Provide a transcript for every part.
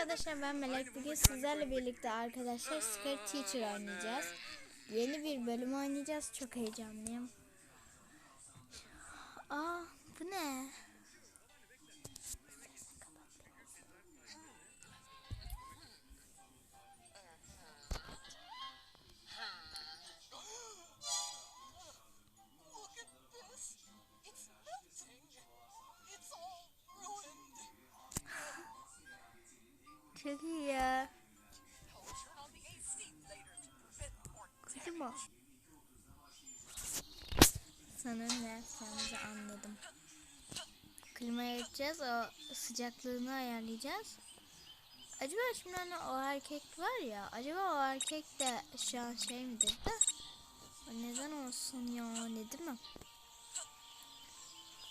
Arkadaşlar ben Melek bugün sizlerle birlikte arkadaşlar Scare Teacher oynayacağız. Yeni bir bölüm oynayacağız. Çok heyecanlıyım. Aa bu ne? To prevent more Kötü mü? Sanırım ne yapacağımızı anladım. Klimaya geçeceğiz. O sıcaklığını ayarlayacağız. Acaba şimdi hani o erkek var ya. Acaba o erkek de şu an şey midir de? O neden olsun ya ne değil mi?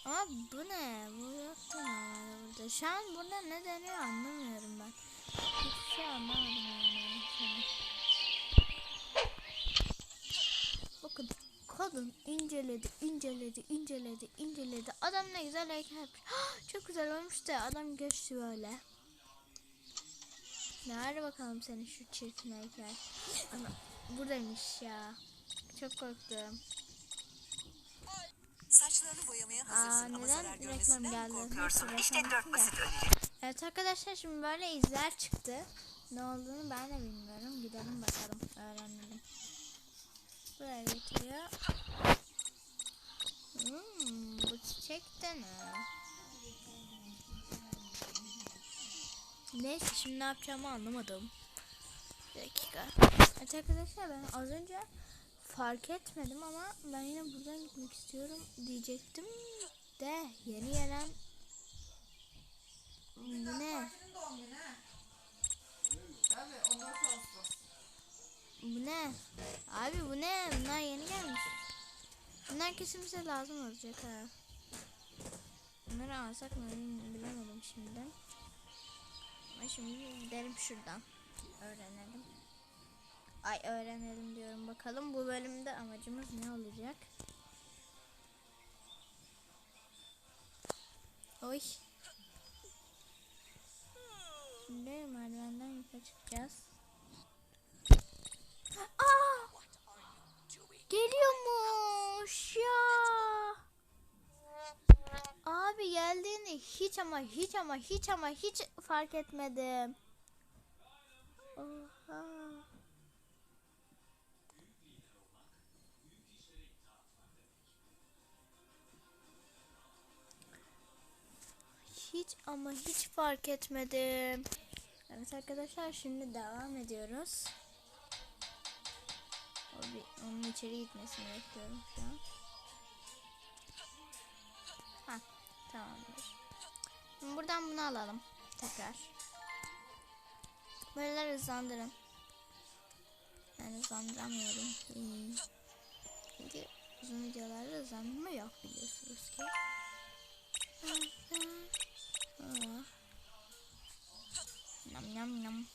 Ama bu ne? Bu yok mu burada? Şu an burada ne deniyor anlamıyorum ben. Bakın kadın inceledi, inceledi, inceledi, inceledi. Adam ne güzel heykel yapmış. Çok güzel olmuş da adam geçti böyle. Nerede bakalım senin şu çirkin heykel? Ana buradaymış ya. Çok korktum. Saçlarını boyamaya hazırsın Aa, ama zarar görmesinden korkuyorsun? İşte dört basit öneri. Evet arkadaşlar şimdi böyle izler çıktı. Ne olduğunu ben de bilmiyorum. Gidelim bakalım öğrenelim. Buraya getiriyor. Hmm, bu çiçek de ne? Neyse şimdi ne yapacağımı anlamadım. Bir dakika. Evet arkadaşlar ben az önce fark etmedim ama ben yine buradan gitmek istiyorum diyecektim de yeni gelen bu ne? Bu ne? Abi bu ne? Bunlar yeni gelmiş. Bunlar kesin bize lazım olacak ha. Bunları alsak mı bilemedim şimdiden. Ama şimdi gidelim şuradan. Öğrenelim. Ay öğrenelim diyorum bakalım bu bölümde amacımız ne olacak? Oy. Şimdi merdivenden yukarı çıkacağız. Aa! Geliyormuş ya. Abi geldiğini hiç ama hiç ama hiç ama hiç fark etmedim. Ama hiç fark etmedim. Evet arkadaşlar şimdi devam ediyoruz. O bir, onun içeri gitmesini bekliyorum şu an. Ha, tamamdır. Buradan bunu alalım. Tekrar. Böyle hızlandırın. Ben hızlandıramıyorum. Çünkü uzun videolarda hızlandırma yok biliyorsunuz ki. Nam nam.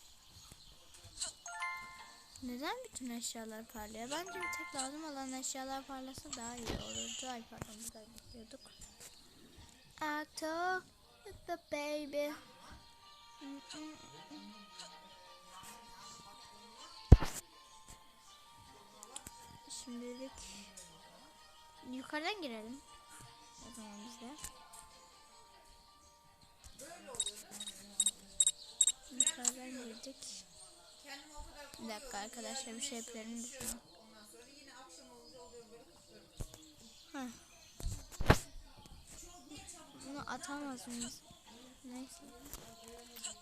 Neden bütün eşyalar parlıyor? Bence bir tek lazım olan eşyalar parlasa daha iyi olurdu. Ay pardon burada bekliyorduk. Acto with the baby. Şimdilik yukarıdan girelim. O zaman biz de. Yukarıdan girdik. Bir dakika arkadaşlar bir şey yapıyorum lütfen. Heh. Bunu atamaz mıyız? Neyse.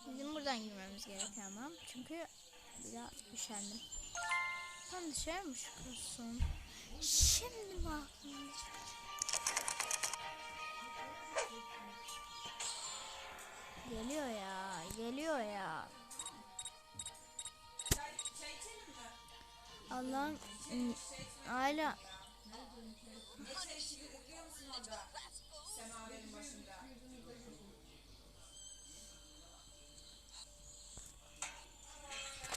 Bizim buradan girmemiz gerekiyor ama. Çünkü bir daha üşendim. Sen dışarı mı çıkıyorsun? Şimdi aklına Geliyor ya, geliyor ya. Allah'ım ım, hala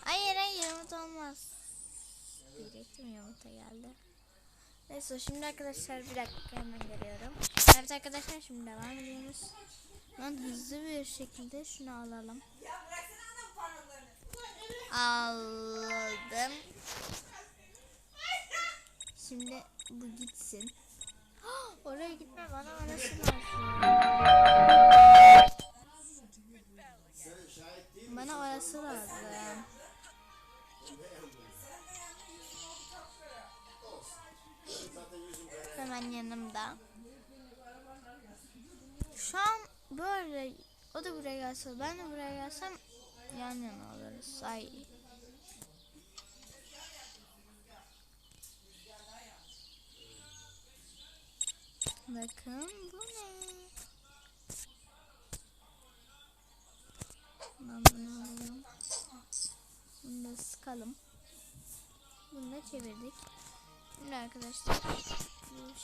Hayır hayır yumurta olmaz. Diyecektim yumurta geldi. Neyse şimdi arkadaşlar bir dakika hemen geliyorum. Evet arkadaşlar şimdi devam ediyoruz. Ben hızlı bir şekilde şunu alalım. Aldım. Şimdi bu gitsin. Oraya gitme bana orası lazım. Bana orası lazım. Hemen yanımda. Şu an böyle o da buraya gelse ben de buraya gelsem yan yana oluruz. Ay. Bakın bu ne? Ben bunu alayım. Bunu da sıkalım. Bunu da çevirdik. Şimdi arkadaşlar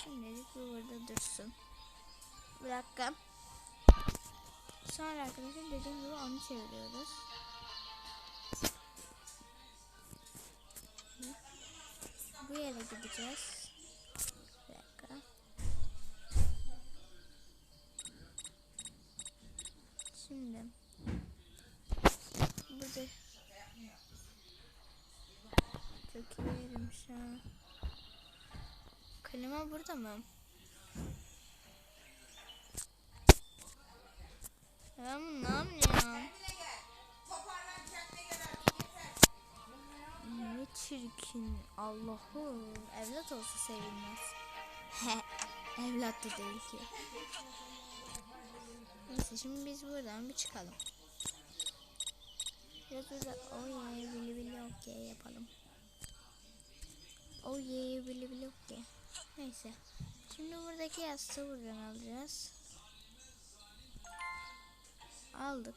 şimdilik bu burada dursun. Bir dakika. Sonra arkadaşlar dediğim gibi onu çeviriyoruz. Bu yere gideceğiz. Bir dakika. Şimdi burada çok iyi yerim şu an. Klima burada mı? Ben bunu ne yapacağım? Ne çirkin Allah'ım. Evlat olsa sevilmez. Evlat da değil ki. Neyse şimdi biz buradan bir çıkalım. Biraz burada oh yeah bili bili okey yapalım. Oh yeah bili bili okey. Neyse. Şimdi buradaki yastığı buradan alacağız. Aldık.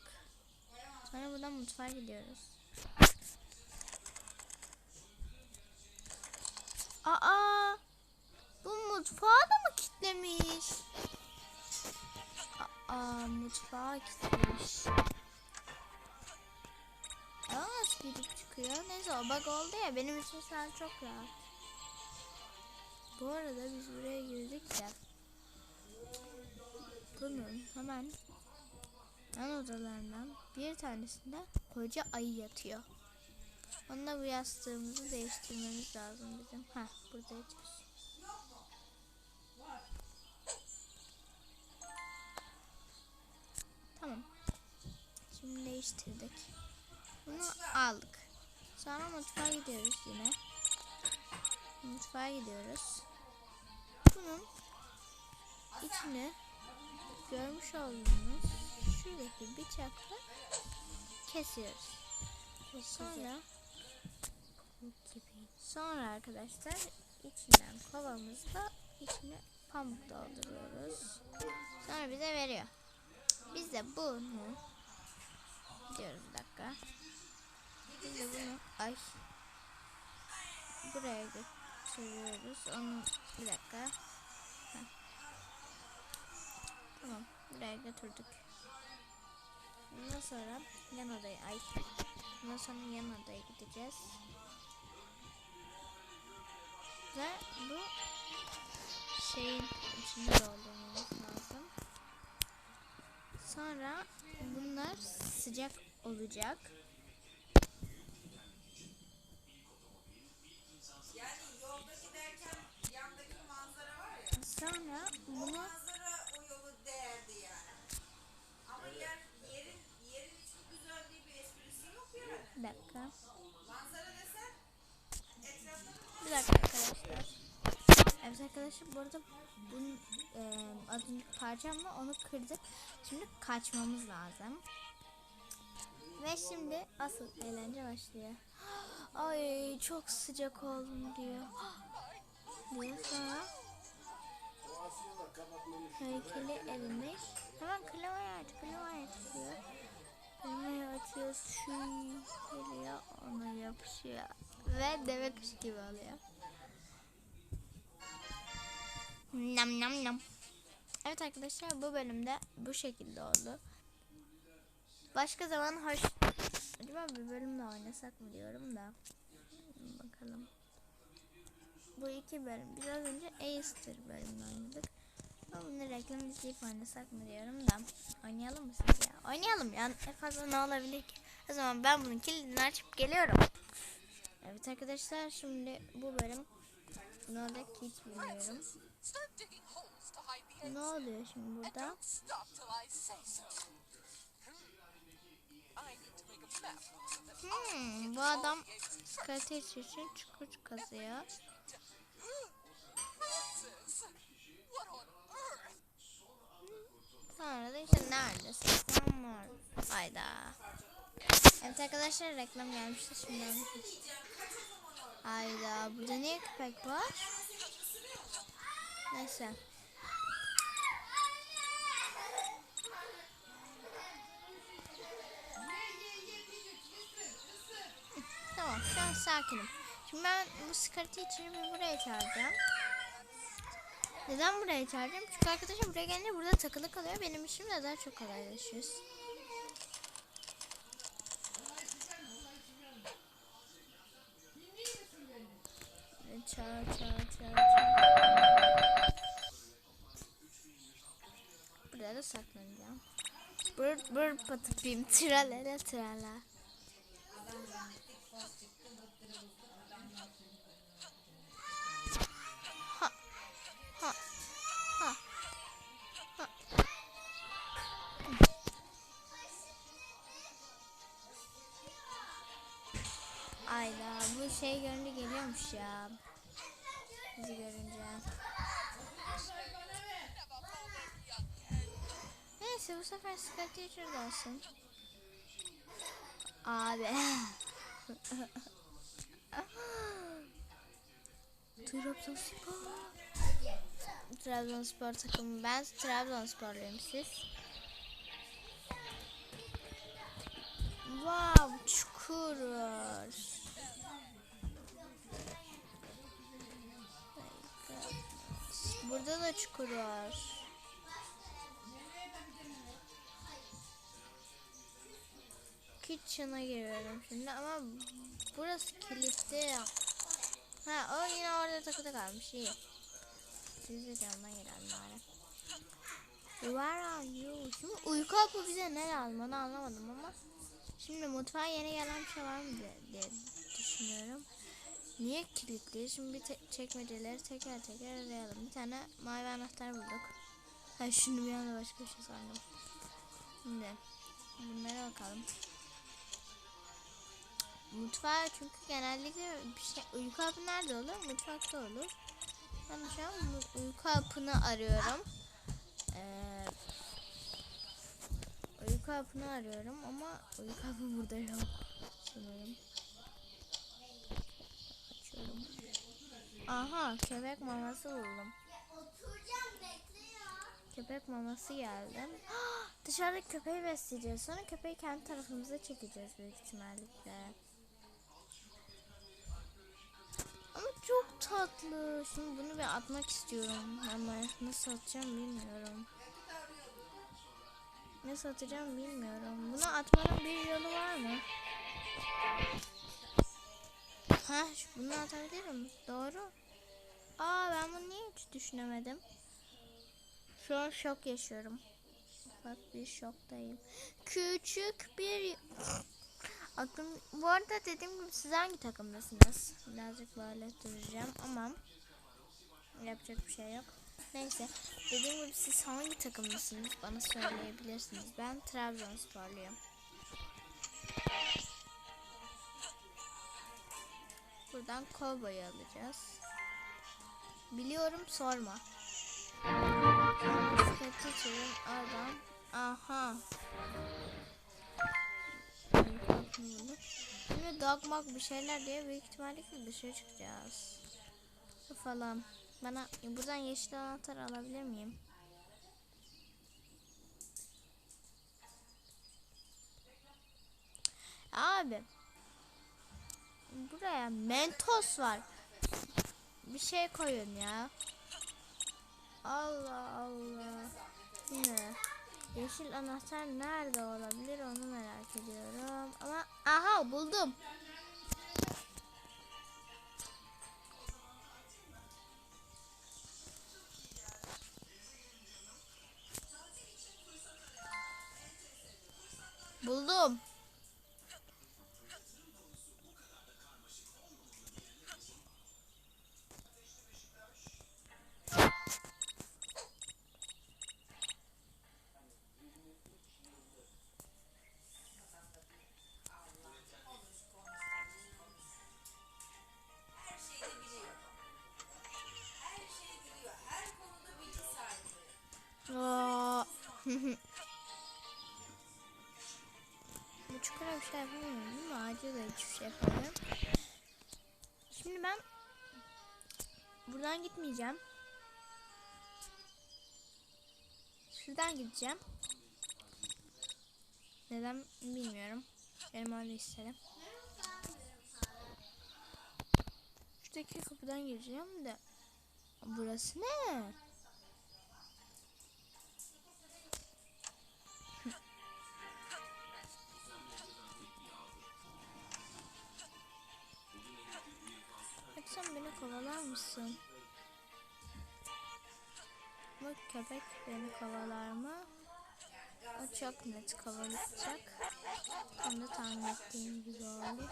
Sonra buradan mutfağa gidiyoruz. Aa! Bu mutfağı da mı kilitlemiş? Aa, mutfağı kilitlemiş. Aa, nasıl girip çıkıyor? Neyse o bug oldu ya benim için an çok rahat. Bu arada biz buraya girdik ya. Bunun hemen yan odalarından bir tanesinde koca ayı yatıyor. Onunla bu yastığımızı değiştirmemiz lazım bizim. Ha burada yatıyoruz. Tamam. Şimdi değiştirdik. Bunu aldık. Sonra mutfağa gidiyoruz yine. Mutfağa gidiyoruz. Bunun içine görmüş olduğunuz şuradaki bıçakla kesiyoruz. Sonra sonra arkadaşlar içinden kovamızla içine pamuk dolduruyoruz. Sonra bize veriyor. Biz de bunu diyoruz bir dakika. Biz de bunu ay buraya götürüyoruz. Onu bir dakika. Heh. Tamam buraya götürdük. Ondan sonra yan odaya ay. Ondan sonra yan odaya gideceğiz. Ve bu şeyin içine doldurmamız lazım. Sonra bunlar sıcak olacak. Güzel diye bir esprisi yok yani. bir dakika. Manzara desen etrafta Bir dakika arkadaşlar. Evet arkadaşlar bu arada bunun e, az önceki parçam var onu kırdık. Şimdi kaçmamız lazım. Ve şimdi asıl eğlence başlıyor. Ay çok sıcak oldum diyor. Diyor sonra heykeli erimiş. Klimayı aç, klimayı aç diyor. Klimayı açıyor, şu geliyor, ona yapışıyor. Ve deve kuşu gibi oluyor. Nam nam nam. Evet arkadaşlar bu bölümde bu şekilde oldu. Başka zaman hoş... Acaba bir bölümde oynasak mı diyorum da. Bakalım. Bu iki bölüm. Biraz önce Acer bölümünü oynadık. Bunu reklam izleyip oynasak mı diyorum da. Oynayalım mı sizce? Oynayalım ya. En fazla ne olabilir ki? O zaman ben bunun kilidini açıp geliyorum. Evet arkadaşlar şimdi bu bölüm ne olacak hiç bilmiyorum. Ne oluyor şimdi burada? Hmm. Bu adam. Karate için çukur kazıyor. Sonra da işte neredesin sen var. Hayda. Evet arkadaşlar reklam gelmişti şimdi. Hayda burada niye köpek var? Neyse. Tamam şu an sakinim. Şimdi ben bu sıkıntı için bir buraya çağıracağım. Neden buraya çağıracağım? Çünkü arkadaşlar buraya gelince burada takılı kalıyor. Benim işim de daha çok kolaylaşıyor. Çağır çağır çağır çağır. Buraya da saklanacağım. Bır bır patıpim tralala trala. Geliyormuş ya. Bizi görünce. Neyse bu sefer Scott Teacher de olsun. Abi. Trabzonspor. Trabzonspor takımı. Ben Trabzonsporluyum siz. Wow, çukur var. Burada da çukur var. Kitchen'a giriyorum şimdi ama burası kilitli. Ha o yine orada takılı kalmış iyi. Siz de camdan girelim bari. Where are you? Şimdi uyku hapı bize ne lazım onu anlamadım ama. Şimdi mutfağa yeni gelen bir şey var mı diye, diye düşünüyorum. Niye kilitli? Şimdi bir te- çekmeceleri teker teker arayalım. Bir tane mavi anahtar bulduk. Ha şunu bir anda başka bir şey sandım. Şimdi bunlara bakalım. Mutfağa çünkü genellikle bir şey uyku hapı nerede olur? Mutfakta olur. Ben şu an uyku hapını arıyorum. Ee, uyku hapını arıyorum ama uyku hapı burada yok sanırım. Açıyorum. Aha köpek maması buldum. Köpek maması geldi. Dışarıda köpeği besleyeceğiz. Sonra köpeği kendi tarafımıza çekeceğiz büyük ihtimalle. Ama çok tatlı. Şimdi bunu bir atmak istiyorum. Ama nasıl atacağım bilmiyorum. Nasıl atacağım bilmiyorum. Bunu atmanın bir yolu var mı? Ha, bunu atabilirim. Doğru. Aa ben bunu niye hiç düşünemedim? Şu an şok yaşıyorum. Bak bir şoktayım. Küçük bir Aklım bu arada dediğim gibi siz hangi takımdasınız? Birazcık böyle duracağım ama yapacak bir şey yok. Neyse dediğim gibi siz hangi takımdasınız bana söyleyebilirsiniz. Ben Trabzonsporluyum. Buradan kovboyu alacağız. Biliyorum sorma. Çevirin oradan. Aha. Şimdi dogmak bir şeyler diye büyük ihtimalle ki dışarı çıkacağız. Falan. Bana buradan yeşil anahtar alabilir miyim? Abi. Buraya mentos var. Bir şey koyun ya. Allah Allah. Ne? Yeşil anahtar nerede olabilir onu merak ediyorum. Ama aha. Buldum. Şey yapamıyorum. Şimdi ben buradan gitmeyeceğim. Şuradan gideceğim. Neden bilmiyorum. Benim öyle isterim. Şuradaki kapıdan gireceğim de. Burası ne? Mısın? Bu köpek beni kovalar mı? O çok net kovalayacak. Tam da tahmin ettiğim gibi oldu.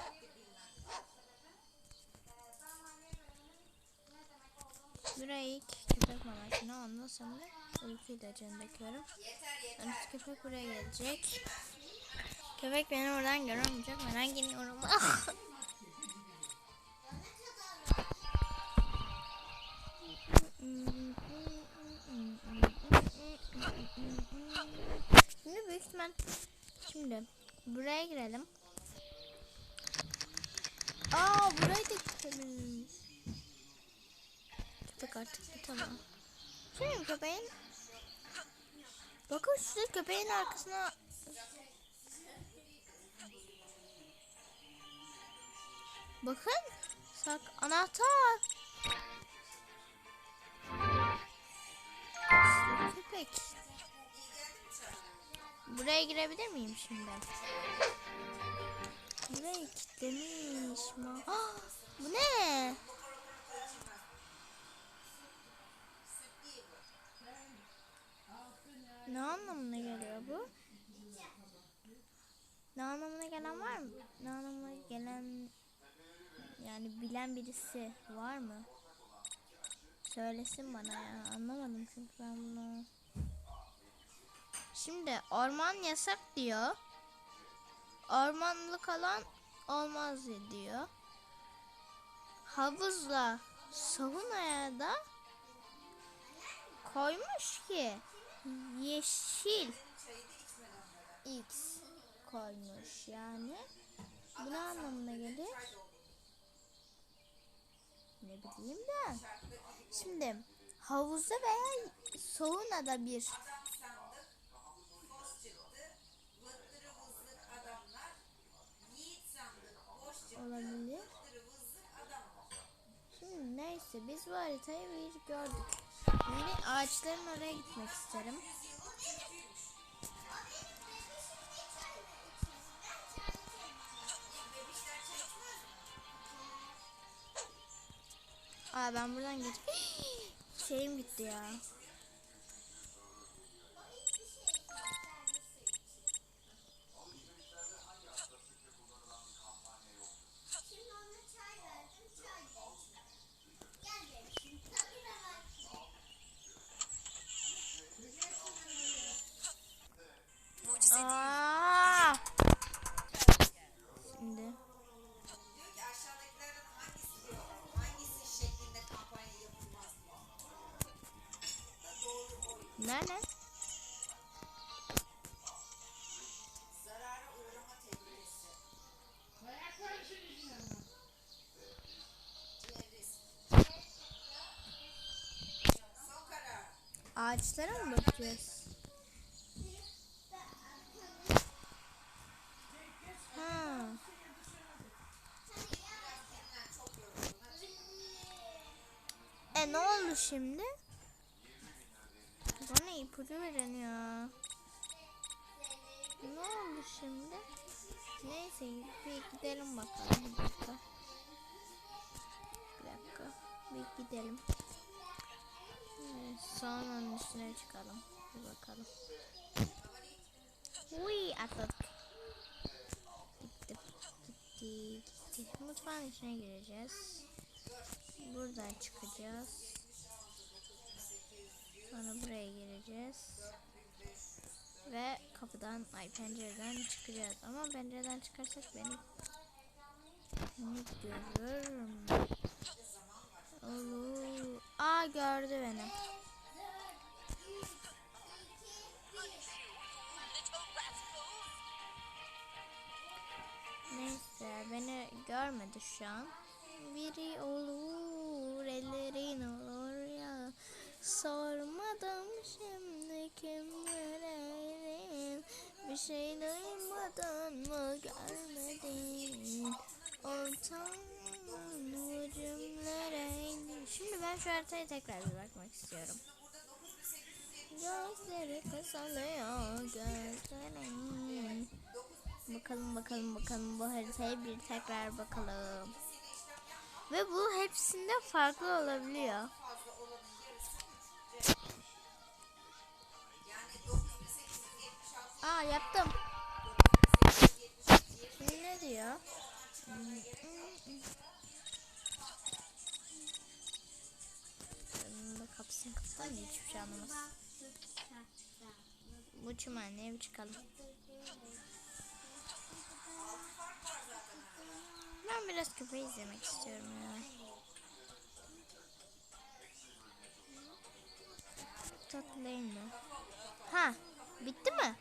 Buraya ilk köpek mamasını ondan sonra uyku ilacını döküyorum. Yani köpek buraya gelecek. Köpek beni oradan göremeyecek. Ben gidiyorum. Buraya girelim. Aa burayı da gidelim. Köpek artık tamam. Şimdi köpeğin Bakın şurada köpeğin arkasına Bakın sak anahtar. Köpek. Buraya girebilir miyim şimdi? Burayı kilitlemiş mi? Ah, bu ne? Ne anlamına geliyor bu? Ne anlamına gelen var mı? Ne anlamına gelen yani bilen birisi var mı? Söylesin bana ya. Anlamadım çünkü ben bunu. Şimdi orman yasak diyor. Ormanlık alan olmaz diyor. Havuzla saunaya da koymuş ki yeşil X koymuş yani. Bu ne anlamına gelir? Ne bileyim ben. Şimdi havuzda veya saunada bir olabilir. Şimdi neyse biz bu haritayı bir gördük. Yine ağaçların oraya gitmek isterim. Aa ben buradan geç. Şeyim gitti ya. Ağaçlara mı bakacağız? Ha. E ne oldu şimdi? Bana ipucu verin ya. Ne oldu şimdi? Neyse bir gidelim bakalım bir dakika. Bir dakika. Bir gidelim. Saunanın üstüne çıkalım. Bir bakalım. Uy atladık. Gitti. Gitti. Gitti. Mutfağın içine gireceğiz. Buradan çıkacağız. Sonra buraya gireceğiz. Ve kapıdan, ay pencereden çıkacağız. Ama pencereden çıkarsak beni beni görür? Olur. Aa gördü beni. Arkadaşlar. Beni görmedi şu an. Biri olur, ellerin olur ya. Sormadım şimdi kimlereyim. Bir şey duymadın mı görmedin. Ortamın ucumlareydi. Şimdi ben şu haritaya tekrar bakmak istiyorum. Gözleri kısalıyor gözlerim. Bakalım bakalım bakalım bu haritaya bir tekrar bakalım. Ve bu hepsinde farklı olabiliyor. fazla olanın yarısı yani 9876 Aa yaptım. Şimdi ne diyor? Bunun da kapısını kapatalım hiçbir şey anlamaz. Bu çimenliğe bir çıkalım. Biraz köpeği izlemek istiyorum ya. Tatlı değil? Ha, bitti mi?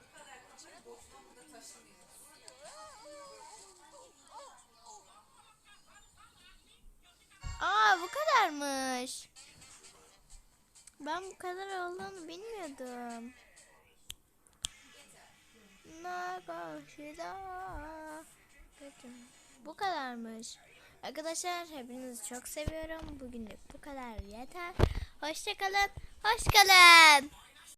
Aa bu kadarmış. Ben bu kadar olduğunu bilmiyordum. Nagaşida. Bu kadarmış. Arkadaşlar hepinizi çok seviyorum. Bugünlük bu kadar yeter. Hoşçakalın. Hoşçakalın.